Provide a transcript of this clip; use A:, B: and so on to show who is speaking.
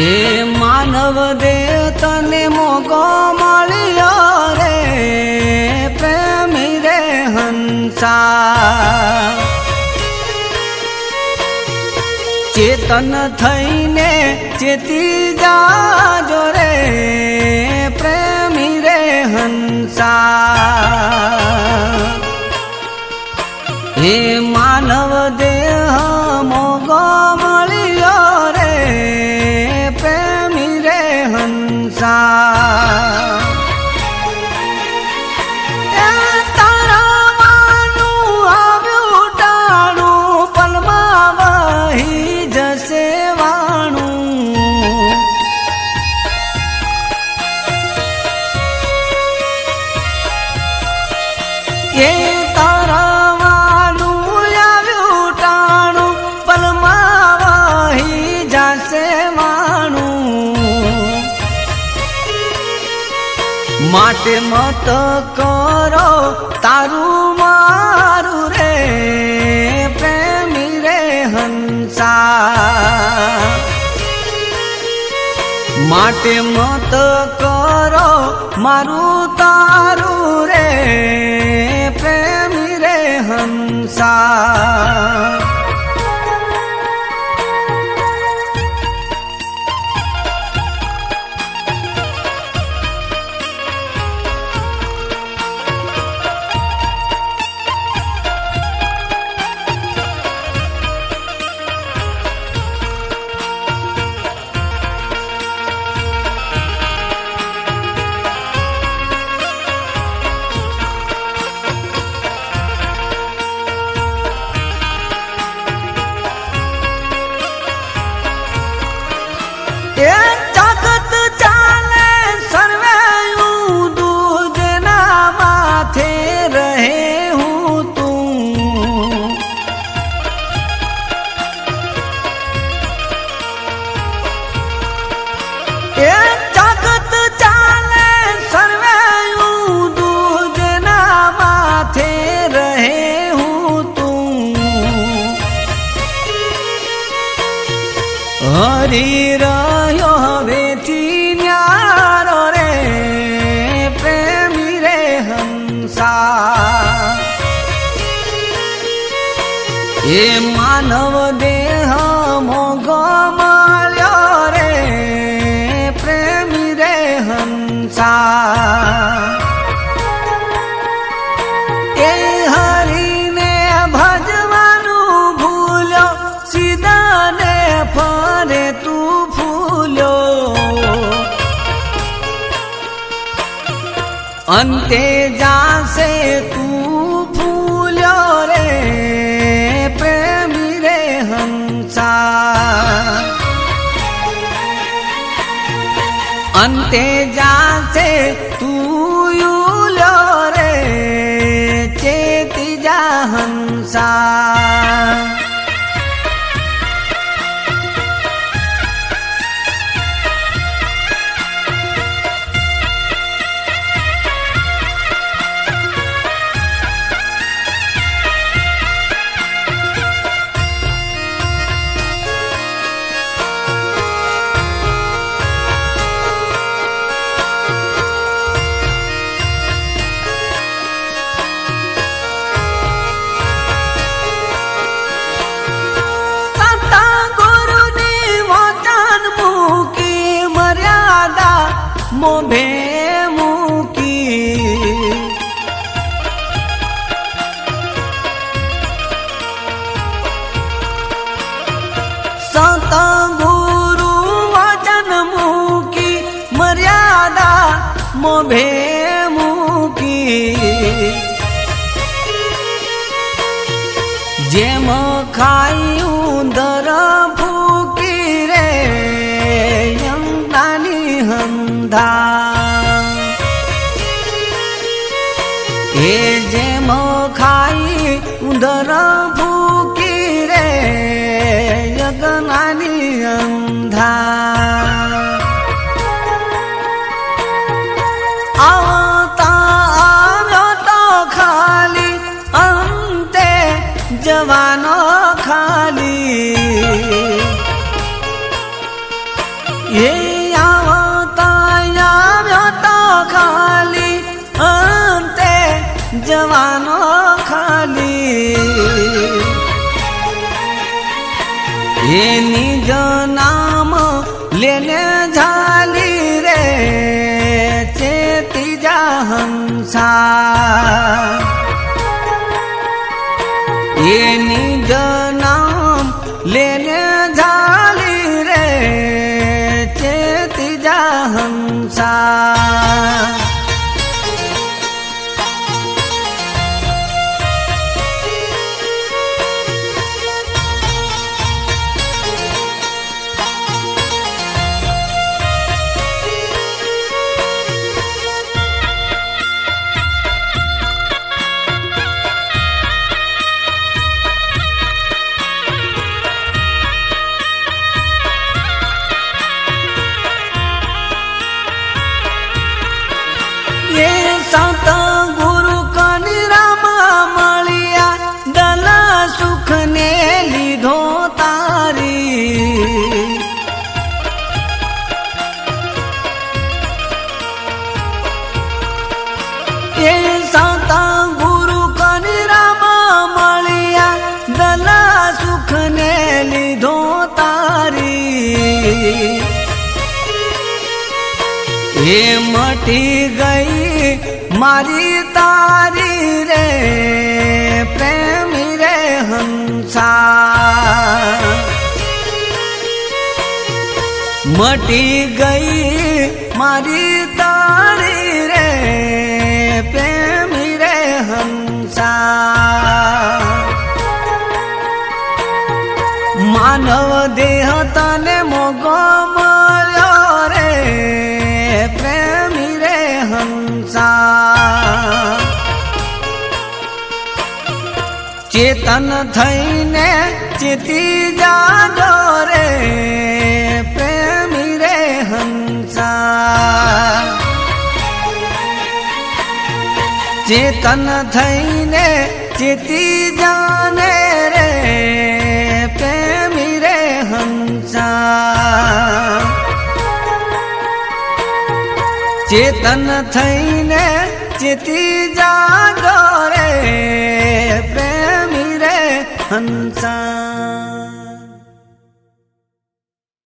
A: એ માનવ દે તને મોગો મળ્યો રે, પ્રેમી રે હંસા ચેતન થઈને ચેતી જાજો રે, પ્રેમી રે હંસા હે માનવ દેહ મોગો માટે મત કરો, તારું મારું રે, પ્રેમી રે હંસા માટે મત કરો, મારું તારું રે, પ્રેમી રે હંસા એ માનવ દેહ મોગો મળ્યો રે, પ્રેમી રે હંસા ભજવાનું ભૂલ્યો સીધાને ફરે તું ફૂલ્યો અંતે જાશે તું અંતે જાશે મોભે મૂકી. સંત ગુરુ વચન મૂકી મર્યાદા મોભે મૂકી. જેમ ખાયું અંદર ભૂકી રે યજ્ઞાની અંધા જવાનો ખાલી એ આવતા આવ્યો તો ખાલી અંતે જવાનો એ નિજ નામ લેને ઝાલી રે ચેતી જા હંસા એ નિજ મટી ગઈ મારી તારી રે, પ્રેમી રે હંસા મટી ગઈ મારી તારી રે, પ્રેમી રે હંસા માનવ દેહ તને મોગો ચેતન થઈને ચેતી જાડો રે, પ્રેમી રે હંસા ચેતન થઈને ચેતી જાને રે, પ્રેમી રે હંસા ચેતન થઈને ચેતી જાગો રે